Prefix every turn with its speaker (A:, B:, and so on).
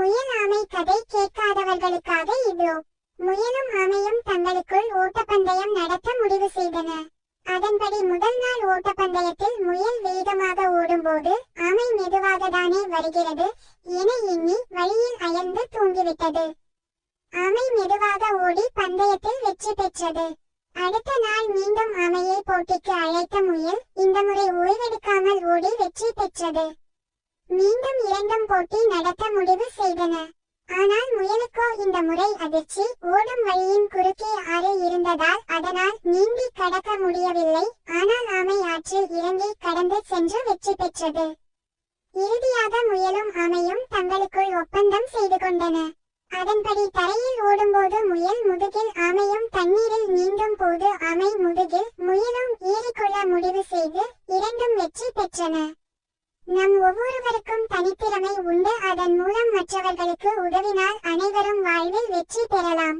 A: முயல் ஆமை கதை கேட்காதவர்களுக்காக இதோ முயலும் ஆமையும் தங்களுக்குள் ஓட்டப்பந்தயம் நடத்த முடிவு செய்தன. அதன்படி முதல் நாள் ஓட்டப்பந்தயத்தில் முயல் வேகமாக ஓடும்போது ஆமை மெதுவாக தானே வருகிறது என எண்ணி வழியில் அயர்ந்து தூங்கிவிட்டது. ஆமை மெதுவாக ஓடி பந்தயத்தில் வெற்றி பெற்றது. அடுத்த நாள் மீண்டும் ஆமையை போட்டிக்கு அழைத்த முயல் இந்த முறை ஓய்வெடுக்காமல் ஓடி வெற்றி பெற்றது. மீண்டும் இரண்டும் போட்டி நடத்த முடிவு செய்தன. ஆனால் முயலுக்கோ இந்த முறை அதிர்ச்சி. ஓடும் வழியின் குறுக்கே ஆறு இருந்ததால் அதனால் நீந்தி கடக்க முடியவில்லை. ஆனால் ஆமை ஆற்றில் இறங்கி கடந்து சென்று வெற்றி பெற்றது. இறுதியாக முயலும் ஆமையும் தங்களுக்குள் ஒப்பந்தம் செய்து கொண்டன. அதன்படி தரையில் ஓடும்போது முயல் முதுகில் ஆமையும் தண்ணீரில் நீந்தும் போது ஆமை முதுகில் முயலும் ஏறிக்கொள்ள முடிவு செய்து இரண்டும் வெற்றி பெற்றன. நம் ஒவ்வொருவருக்கும் தனித்திறமை உண்டு. அதன் மூலம் மற்றவர்களுக்கு உதவினால் அனைவரும் வாழ்வில் வெற்றி பெறலாம்.